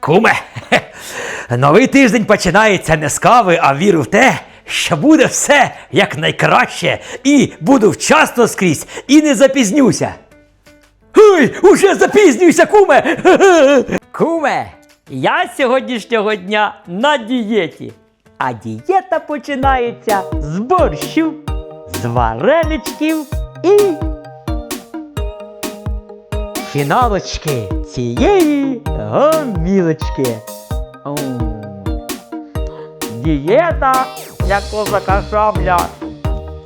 Куме, новий тиждень починається не з кави, а віру в те, що буде все як найкраще, і буду вчасно скрізь, і не запізнюся. Ой, уже запізнююся, куме! Куме, я сьогоднішнього дня на дієті. А дієта починається з борщу, з вареничків і фіналочки цієї гомілочки. Дієта, як козака шабля,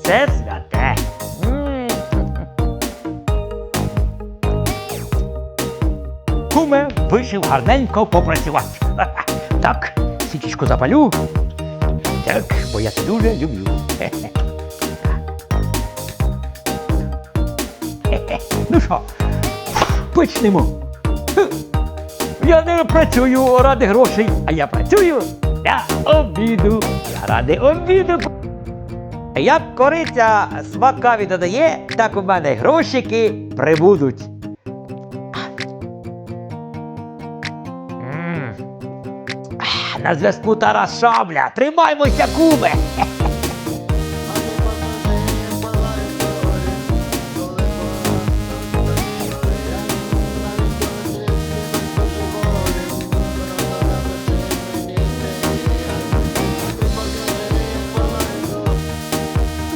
це святе. Куме вишив гарненько попрацювати. Так, свічечку запалю. Так, бо я це дуже люблю. Ну що, почнемо. Я не працюю ради грошей, а я працюю для обіду. Я ради обіду. Як кориця смакаві додає, так у мене грошики прибудуть. На зв'язку Тарас Шабля. Тримаймося, куме.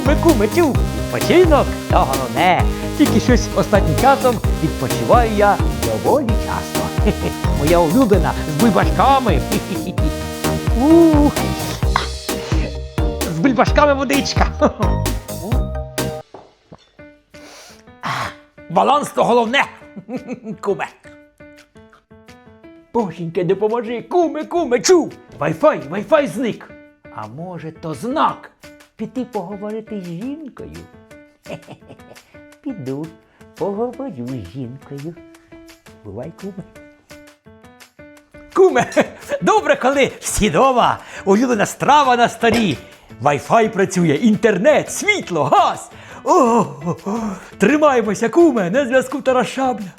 Мику митю, відпочинок то головне. Тільки щось останнім часом відпочиваю я доволі часто. Моя улюблена з бульбашками. З бульбашками водичка. Баланс то головне. Куме. Боженьке, допоможи, куме, куме, чув. Вайфай, вайфай зник. А може, то знак піти поговорити з жінкою? Хе-хе-хе. Піду, поговорю з жінкою. Бувай, куме. Куме, добре, коли всі дома, улюблена страва на столі. Вайфай працює, інтернет, світло, газ. О, тримаємося, куме, на зв'язку Тарашабля.